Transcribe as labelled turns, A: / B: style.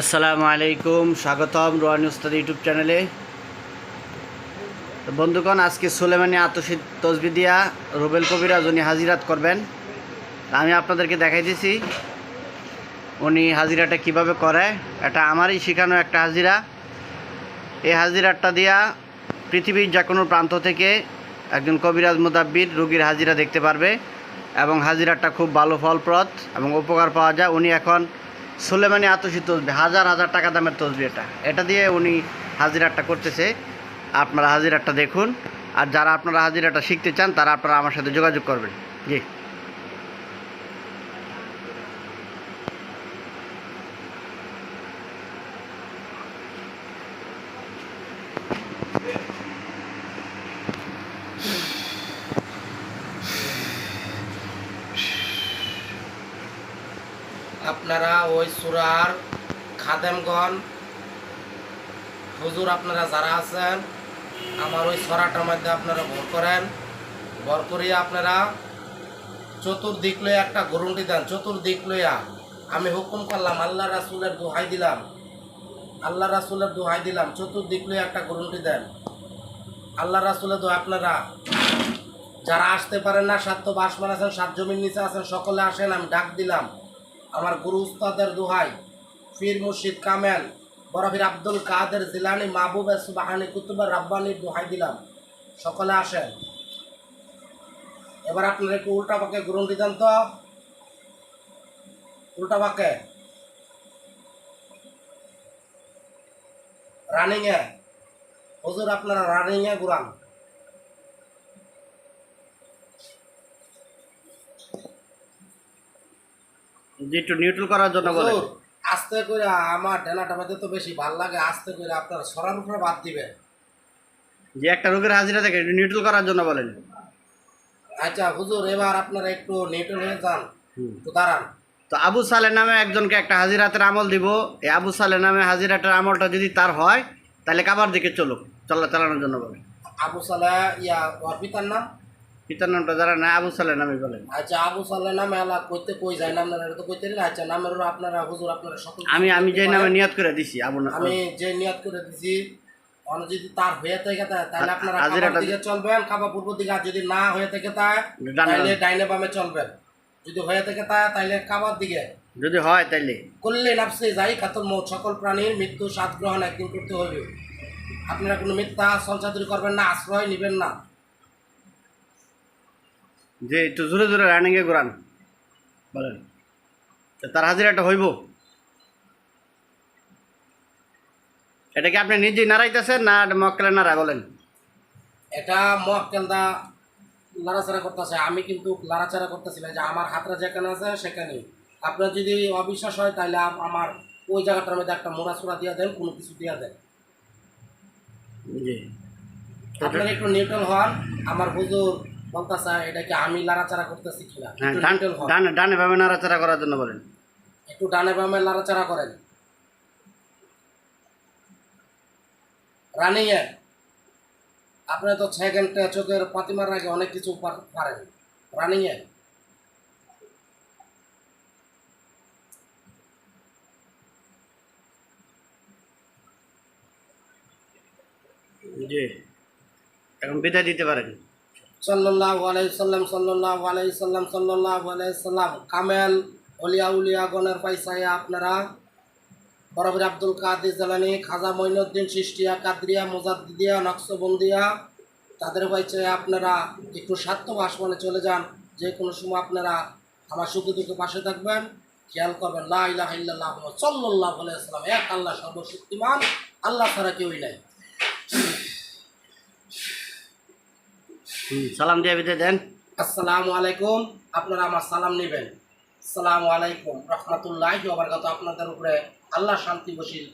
A: আসসালামু আলাইকুম, স্বাগতম রোহানি উস্তাদ ইউটিউব চ্যানেলে। বন্ধুগণ, আজকে সুলেমানি তসবি দিয়া রুবেল কবিরাজ উনি হাজিরাত করবেন, আমি আপনাদেরকে দেখাই দিছি উনি হাজিরাটা কীভাবে করে। এটা আমারই শেখানো একটা হাজিরা। এই হাজিরাটা দিয়া পৃথিবীর যে কোনো প্রান্ত থেকে একজন কবিরাজ মুদাব্বির রুগীর হাজিরা দেখতে পারবে এবং হাজিরাটা খুব ভালো ফলপ্রদ এবং উপকার পাওয়া যায়। উনি এখন সুলেমানি আতসি তসবি, হাজার হাজার টাকা দামের তসবি এটা। এটা দিয়ে উনি হাজিরাটা করতেছে। আপনারা হাজিরাটা দেখুন। আর যারা আপনারা হাজিরাটা শিখতে চান, তারা আপনারা আমার সাথে যোগাযোগ করবেন। জি।
B: আপনারা ওই সুরার খাদেমগণ, হুজুর আপনারা যারা আছেন, আমার ওই সরাটার মধ্যে আপনারা ভর করেন। ভর করিয়া আপনারা চতুর্দিক লইয়া একটা গরুন্টি দেন। চতুর্দিক লইয়া আমি হুকুম করলাম, আল্লাহ রাসুলের দোহাই দিলাম। আল্লাহ রাসুলের দোহাই দিলাম, চতুর্দিক লইয়া একটা গরুন্টি দেন। আল্লাহ রাসুলের দোহাই, আপনারা যারা আসতে পারেন না, সাত তো বাসমান আছেন, সাত জমির নিচে আছেন, সকলে আসেন, আমি ডাক দিলাম। আমার গুরু উস্তাদের দোহাই ফির মুর্শিদ কামেল, বরফির আব্দুল কাদের জিলানি, মাহবুব সুবাহানি কুতুবের রাব্বানির দোহাই দিলাম। সকলে আসেন। এবার আপনারা একটু উল্টা পাকে গ্রন্থি দিতেন তো। উল্টা পাকে। রানিং এ হুজুর, আপনারা রানিং এ ঘুরান।
A: জি একটু নিউট্রাল করার জন্য বলেন
B: আস্তে করে আমার ডেলাটা মধ্যে তো বেশি ভালো লাগে আস্তে করে আপনার সরার উপরে বাদ দিবেন।
A: যে একটা রোগের হাজিরা থেকে একটু নিউট্রাল করার জন্য বলেন।
B: আচ্ছা হুজুর এবার আপনারা একটু নিউট্রাল হয়ে যান। তো দাঁড়ান।
A: তো আবু সালে নামে একজনকে একটা হাজিরাতের আমল দিব। এই আবু সালে নামে হাজিরাটের আমলটা যদি তার হয় তাহলে কাবার দিকে চলুক চলা চালানোর জন্য বলেন।
B: আবু সালে ইয়া ওর পিতার নাম?
A: পিতার নামটা যারা না আবু সালে নামে বলেন।
B: আচ্ছা আবু সালে নামে আলা কইতে কই যায় না আপনারা তো কইতে না আচ্ছা নামের আপনারা হুজুর আপনারা সকল
A: আমি আমি যে নামে নিয়ত করে দিছি আবু না
B: আমি যে নিয়ত করে দিছি অন যদি তার হয়ে থাকে তাহলে আপনারা কাবার দিকে চলবেন কাবা পূর্ব দিকে আর যদি না হয়ে থাকে তাহলে ডাইনে বামে চলবেন। যদি হয়ে থাকে তাহলে কাবার দিকে।
A: যদি হয় তাইলে।
B: করলে নাফসে যাই খাতুল মৌত সকল প্রাণীর মৃত্যু সাত গ্রহণ একদিন করতে হবে আপনারা কোনো মিথ্যা সঞ্চাতুরি করবেন না আশ্রয় নেবেন না।
A: যে একটু জোরে জোরে রানিংয়ে ঘোরান। বলেন। তার হাজিরাটা হইব। এটা কি আপনি নিজেই নাড়াইতেছেন না মক্কেলে নাড়ায় বলেন।
B: এটা মহকেলদা লাড়াচাড়া করতেছে। আমি কিন্তু লাড়াচাড়া করতেছি না। যে আমার হাতটা যেখানে আছে সেখানে। আপনার যদি অবিশ্বাস হয় তাহলে আমার ওই জায়গাটার মধ্যে একটা মোড়া চূড়া দিয়ে দেন কোনো কিছু দিয়ে দেন।
A: জি।
B: আপনারা একটু নিউট্রাল হন। আমার হুজুর বলতেছে এটা কি আমি লাড়াচাড়া করতেছি কিনা?
A: হ্যাঁ ডান ডানে নাড়াচাড়া করার জন্য বলেন।
B: একটু ডানে বামে লাড়াচাড়া করেন। রানিং আপনি তো সেকেন্ডে চোখের পাতি মারার আগে অনেক কিছু পারেন। রানিং এ।
A: জি। এখন বিদায় দিতে পারেন।
B: সাল্লাল্লাহু আলাইহি সাল্লাম, সাল্লাল্লাহু আলাইহি সাল্লাম, সাল্লাল্লাহু আলাইহি সাল্লাম। কামেল অলিয়া গণের পয়সায় আপনারা বরাবর আব্দুল কাদের জালানি, খাজা মঈনুদ্দিন সৃষ্টিয়া, কাদরিয়া, মোজাদ্দিদিয়া, নকশবন্দিয়া, তাদের পয়সায় আপনারা একটু স্বার্থ বাসমানে চলে যান। যে কোনো সময় আপনারা আমার সুখে দুঃখে পাশে থাকবেন। খেয়াল করবেন, লা ইলাহা ইল্লাল্লাহ সাল্লাল্লাহু আলাইহি সাল্লাম। এক আল্লাহ সর্বশক্তিমান, আল্লাহ ছাড়া কেউই নাই।
A: সালাম দিয়ে বিদায় দেন।
B: আসসালামু আলাইকুম। আপনারা আমার সালাম নেবেন। আসসালামু আলাইকুম। রহমতুল্লাহ আপনাদের উপরে আল্লাহ শান্তি বসিল